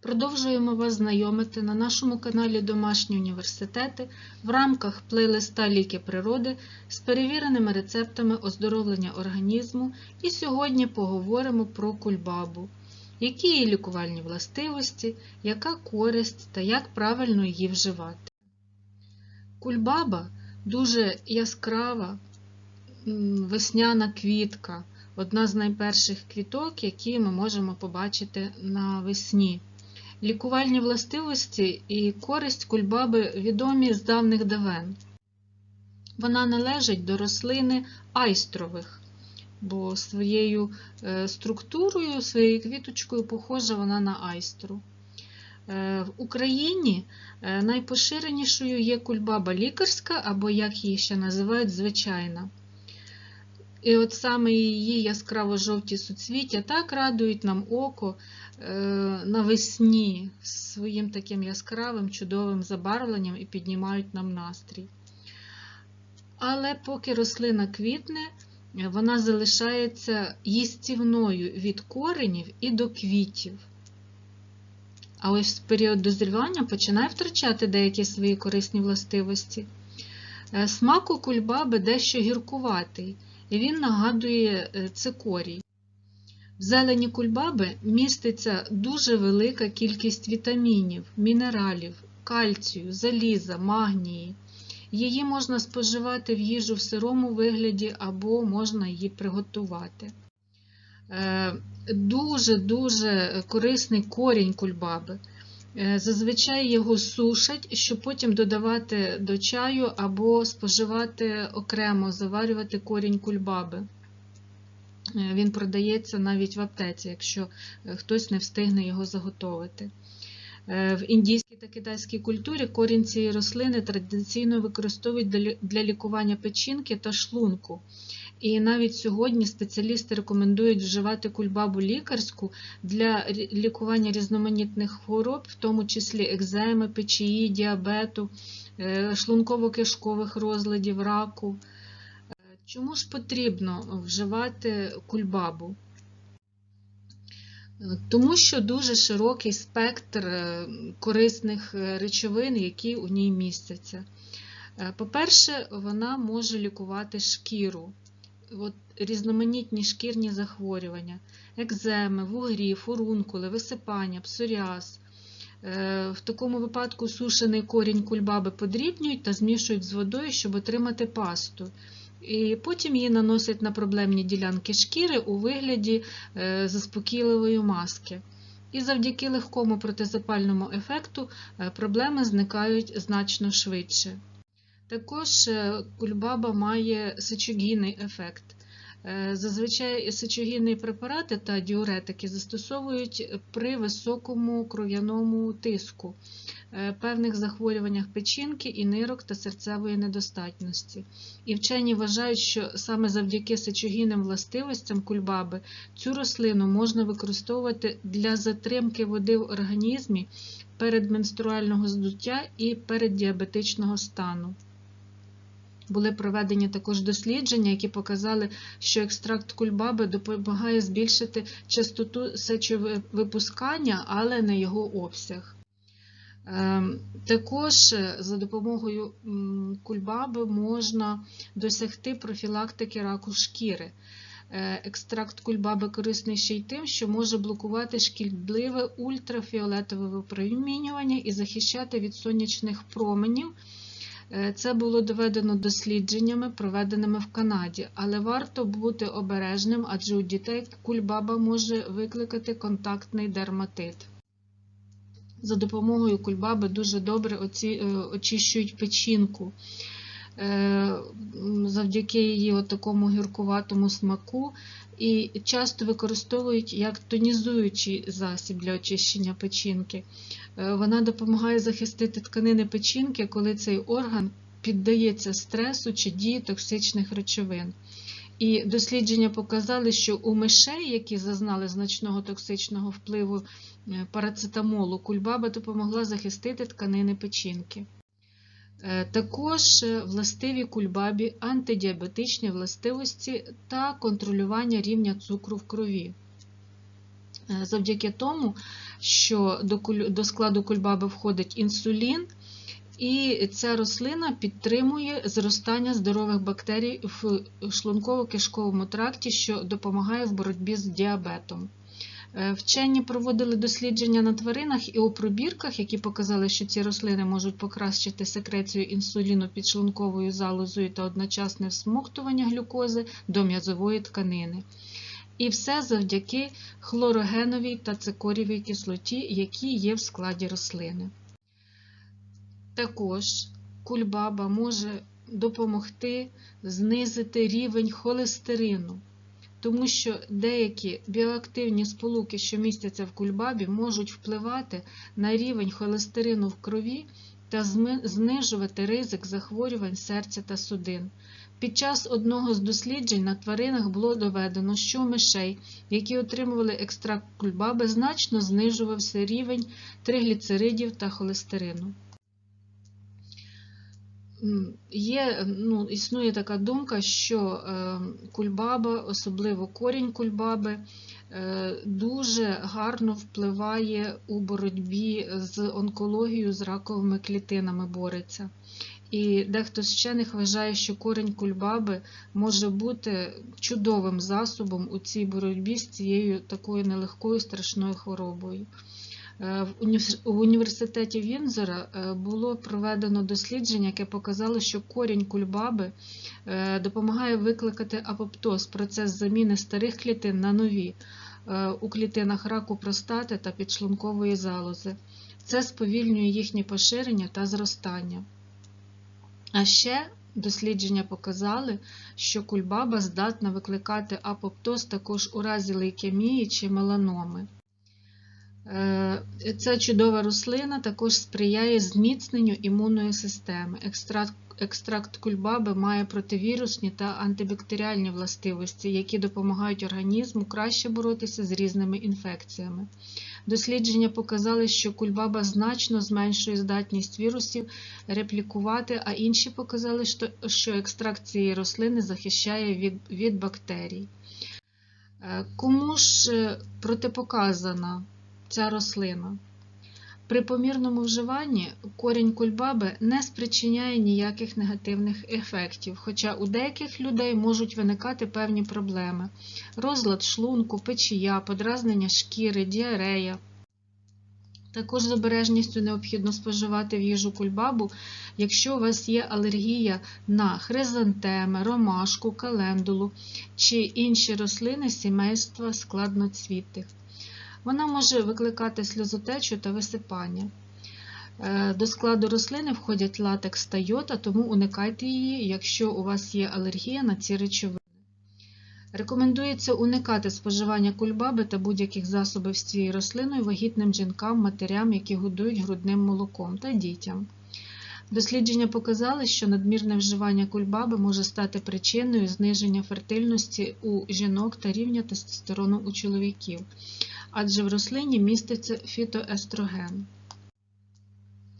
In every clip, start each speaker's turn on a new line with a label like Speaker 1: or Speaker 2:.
Speaker 1: Продовжуємо вас знайомити на нашому каналі Домашні університети в рамках плейлиста Ліки природи з перевіреними рецептами оздоровлення організму. І сьогодні поговоримо про кульбабу, які її лікувальні властивості, яка користь та як правильно її вживати. Кульбаба дуже яскрава весняна квітка, одна з найперших квіток, які ми можемо побачити навесні. Лікувальні властивості і користь кульбаби відомі з давних давен. Вона належить до рослини айстрових, бо своєю е, структурою, своєю квіточкою похожа вона на айстру. Е, В Україні е, найпоширенішою є кульбаба лікарська, або, як її ще називають, звичайна. І от саме її яскраво-жовті суцвіття так радують нам око е, навесні своїм таким яскравим, чудовим забарвленням і піднімають нам настрій. Але поки рослина квітне, вона залишається їстівною від коренів і до квітів. А ось в період дозрівання починає втрачати деякі свої корисні властивості. Е, Смак у кульбаби дещо гіркуватий, і він нагадує е, цикорій. В зелені кульбаби міститься дуже велика кількість вітамінів, мінералів, кальцію, заліза, магнії. Її можна споживати в їжу в сирому вигляді або можна її приготувати. Дуже-дуже корисний корінь кульбаби. Е, Зазвичай його сушать, щоб потім додавати до чаю або споживати окремо, заварювати корінь кульбаби. Е, Він продається навіть в аптеці, якщо е, хтось не встигне його заготовити. В індійській та китайській культурі корінь цієї рослини традиційно використовують для лікування печінки та шлунку. І навіть сьогодні спеціалісти рекомендують вживати кульбабу лікарську для лікування різноманітних хвороб, в тому числі екземи, печії, діабету, е, шлунково-кишкових розладів, раку. Е, Чому ж потрібно вживати кульбабу? Е, Тому що дуже широкий спектр корисних речовин, які у ній містяться. По-перше, вона може лікувати шкіру, От різноманітні шкірні захворювання, екземи, вугрі, фурункули, висипання, псоріаз. Е, В такому випадку сушений корінь кульбаби подрібнюють та змішують з водою, щоб отримати пасту. І потім її наносять на проблемні ділянки шкіри у вигляді е, заспокійливої маски. І завдяки легкому протизапальному ефекту е, проблеми зникають значно швидше. Також е, кульбаба має сечогінний ефект. Е, Зазвичай сечогінні препарати та діуретики застосовують при високому кров'яному тиску, е, певних захворюваннях печінки і нирок та серцевої недостатності. І вчені вважають, що саме завдяки сечогінним властивостям кульбаби цю рослину можна використовувати для затримки води в організмі передменструального здуття і переддіабетичного стану. Були проведені також дослідження, які показали, що екстракт кульбаби допомагає збільшити частоту сечовипускання, але не його обсяг. Ем, Також е, за допомогою кульбаби можна досягти профілактики раку шкіри. Е, Екстракт кульбаби корисний ще й тим, що може блокувати шкідливе ультрафіолетове випромінювання і захищати від сонячних променів. Е, Це було доведено дослідженнями, проведеними в Канаді, але варто бути обережним, адже у дітей кульбаба може викликати контактний дерматит. За допомогою кульбаби дуже добре е, очищують печінку. Е, Завдяки її такому гіркуватому смаку і часто використовують як тонізуючий засіб для очищення печінки. Е, Вона допомагає захистити тканини печінки, коли цей орган піддається стресу чи дії токсичних речовин. І дослідження показали, що у мишей, які зазнали значного токсичного впливу е, парацетамолу, кульбаба допомогла захистити тканини печінки. Е, Також е, властиві кульбабі антидіабетичні властивості та контролювання рівня цукру в крові. Е, Завдяки тому, що до складу кульбаби входить інсулін, і ця рослина підтримує зростання здорових бактерій в шлунково-кишковому тракті, що допомагає в боротьбі з діабетом. Е, Вчені проводили дослідження на тваринах і у пробірках, які показали, що ці рослини можуть покращити секрецію інсуліну підшлунковою залозою та одночасне всмоктування глюкози до м'язової тканини. І все завдяки хлорогеновій та цикорівій кислоті, які є в складі рослини. Також кульбаба може допомогти знизити рівень холестерину, тому що деякі біоактивні сполуки, що містяться в кульбабі, можуть впливати на рівень холестерину в крові та знижувати ризик захворювань серця та судин. Під час одного з досліджень на тваринах було доведено, що у мишей, які отримували екстракт кульбаби, значно знижувався рівень тригліцеридів та холестерину. Є, ну, існує така думка, що е, кульбаба, особливо корінь кульбаби, е, дуже гарно впливає у боротьбі з онкологією, з раковими клітинами бореться. І дехто з вчених вважає, що корінь кульбаби може бути чудовим засобом у цій боротьбі з цією такою нелегкою страшною хворобою. Е, В університеті Вінзора е, було проведено дослідження, яке показало, що корінь кульбаби е, допомагає викликати апоптоз, процес заміни старих клітин на нові у клітинах раку простати та підшлункової залози. Це сповільнює їхнє поширення та зростання. А ще дослідження показали, що кульбаба здатна викликати апоптоз також у разі лейкемії чи меланоми. Е, Ця чудова рослина також сприяє зміцненню імунної системи. Екстракт, екстракт кульбаби має противірусні та антибактеріальні властивості, які допомагають організму краще боротися з різними інфекціями. Дослідження показали, що кульбаба значно зменшує здатність вірусів реплікувати, а інші показали, що- що екстракт цієї рослини захищає від, від бактерій. Е, Кому ж е, протипоказана ця рослина? При помірному вживанні корінь кульбаби не спричиняє ніяких негативних ефектів, хоча у деяких людей можуть виникати певні проблеми: розлад шлунку, печія, подразнення шкіри, діарея. Також з обережністю необхідно споживати в їжу кульбабу, якщо у вас є алергія на хризантеми, ромашку, календулу чи інші рослини сімейства складноцвітих. Вона може викликати сльозотечу та висипання. Е, До складу рослини входять латекс та йота, тому уникайте її, якщо у вас є алергія на ці речовини. Рекомендується уникати споживання кульбаби та будь-яких засобів з цією рослиною вагітним жінкам, матерям, які годують грудним молоком та дітям. Дослідження показали, що надмірне вживання кульбаби може стати причиною зниження фертильності у жінок та рівня тестостерону у чоловіків, адже в рослині міститься фітоестроген.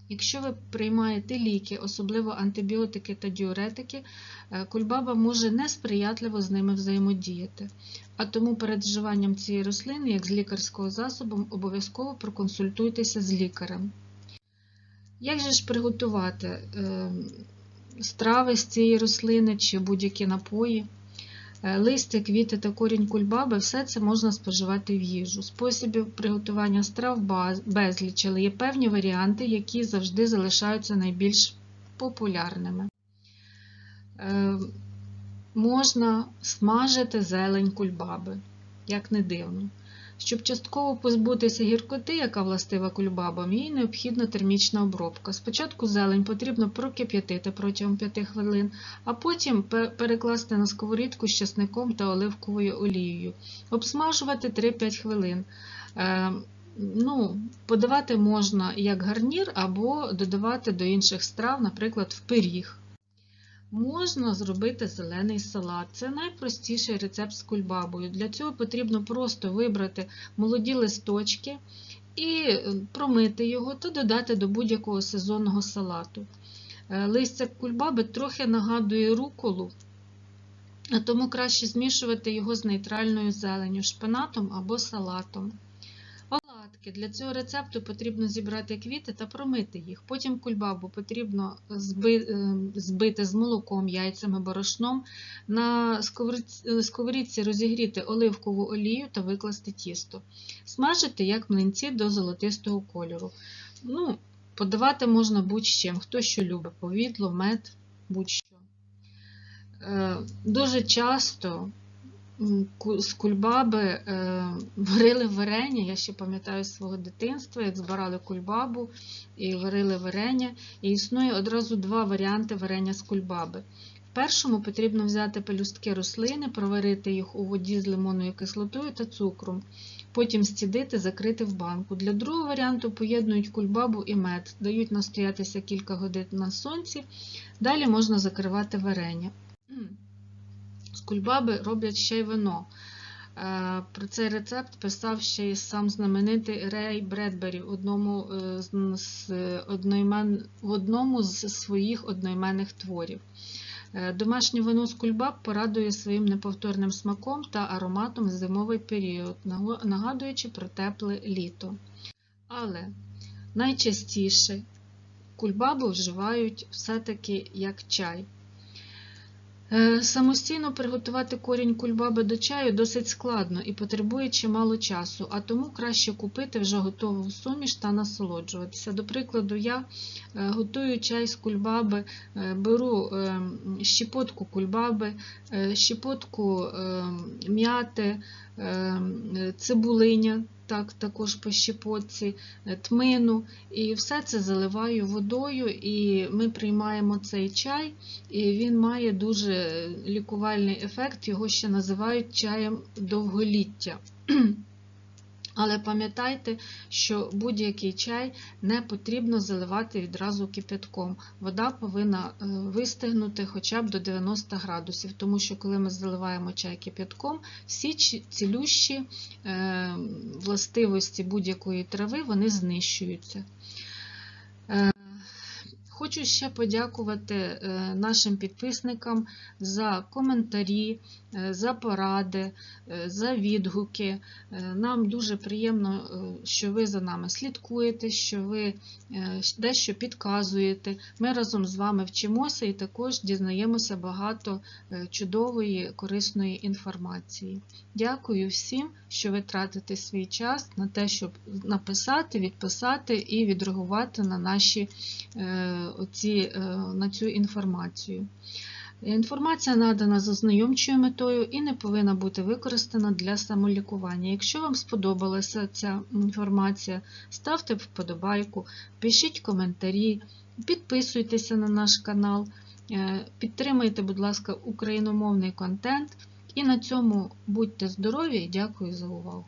Speaker 1: Якщо ви приймаєте ліки, особливо антибіотики та діуретики, е, кульбаба може несприятливо з ними взаємодіяти. А тому перед вживанням цієї рослини, як з лікарського засобу, обов'язково проконсультуйтеся з лікарем. Як же ж приготувати е, страви з цієї рослини чи будь-які напої? Е, Листя, квіти та корінь кульбаби все це можна споживати в їжу. Способів приготування страв безліч, але є певні варіанти, які завжди залишаються найбільш популярними. Е, Можна смажити зелень кульбаби, як не дивно. Щоб частково позбутися гіркоти, яка властива кульбабам, їй необхідна термічна обробка. Спочатку зелень потрібно прокип'ятити протягом 5 хвилин, а потім перекласти на сковорідку з часником та оливковою олією. Обсмажувати 3-5 хвилин. Е, ну, подавати можна як гарнір або додавати до інших страв, наприклад, в пиріг. Можна зробити зелений салат. Це найпростіший рецепт з кульбабою. Для цього потрібно просто вибрати молоді листочки і е, промити його та додати до будь-якого сезонного салату. Е, Листя кульбаби трохи нагадує руколу, тому краще змішувати його з нейтральною зеленню, шпинатом або салатом. Дітки, для цього рецепту потрібно зібрати квіти та промити їх. Потім кульбабу потрібно е, збити з молоком, яйцями, борошном. На сковорідці- сковорідці розігріти оливкову олію та викласти тісто. Смажити як млинці до золотистого кольору. Ну, подавати можна будь-чим, хто що любить, повідло, мед, будь-що. Е, Дуже часто з кульбаби е, варили варення. Я ще пам'ятаю свого дитинства, як збирали кульбабу і варили варення. І існує одразу два варіанти варення з кульбаби. В першому потрібно взяти пелюстки рослини, проварити їх у воді з лимонною кислотою та цукром. Потім стідити, закрити в банку. Для другого варіанту поєднують кульбабу і мед, дають настоятися кілька годин на сонці. Далі можна закривати варення. Кульбаби роблять ще й вино. Е, Про цей рецепт писав ще й сам знаменитий Рей Бредбері в одному е, з- з одноімен- в одному з своїх одноіменних творів. Е, Домашнє вино з кульбаб порадує своїм неповторним смаком та ароматом в зимовий період, нагадуючи про тепле літо. Але найчастіше кульбабу вживають все-таки як чай. Е, Самостійно приготувати корінь кульбаби до чаю досить складно і потребує чимало часу, а тому краще купити вже готову суміш та насолоджуватися. До прикладу, я е, готую чай з кульбаби, е, беру щепотку кульбаби, щепотку м'яти, цибулиня, так, також по щепотці, е, тмину, і все це заливаю водою, і ми приймаємо цей чай. І він має дуже лікувальний ефект, його ще називають чаєм довголіття. Але пам'ятайте, що будь-який чай не потрібно заливати відразу кипятком. Вода повинна е, вистигнути хоча б до 90 градусів, тому що коли ми заливаємо чай кипятком, всі цілющі е, властивості будь-якої трави вони знищуються. Хочу ще подякувати е, нашим підписникам за коментарі, е, за поради, е, за відгуки. Нам дуже приємно, що ви за нами слідкуєте, що ви дещо підказуєте. Ми разом з вами вчимося і також дізнаємося багато чудової, корисної інформації. Дякую всім, що ви тратите свій час на те, щоб написати, відписати і відреагувати на наші оці, е, на цю інформацію. Інформація надана з ознайомчою метою і не повинна бути використана для самолікування. Якщо вам сподобалася ця інформація, ставте вподобайку, пишіть коментарі, підписуйтеся на наш канал, е, підтримайте, будь ласка, україномовний контент. І на цьому будьте здорові і дякую за увагу!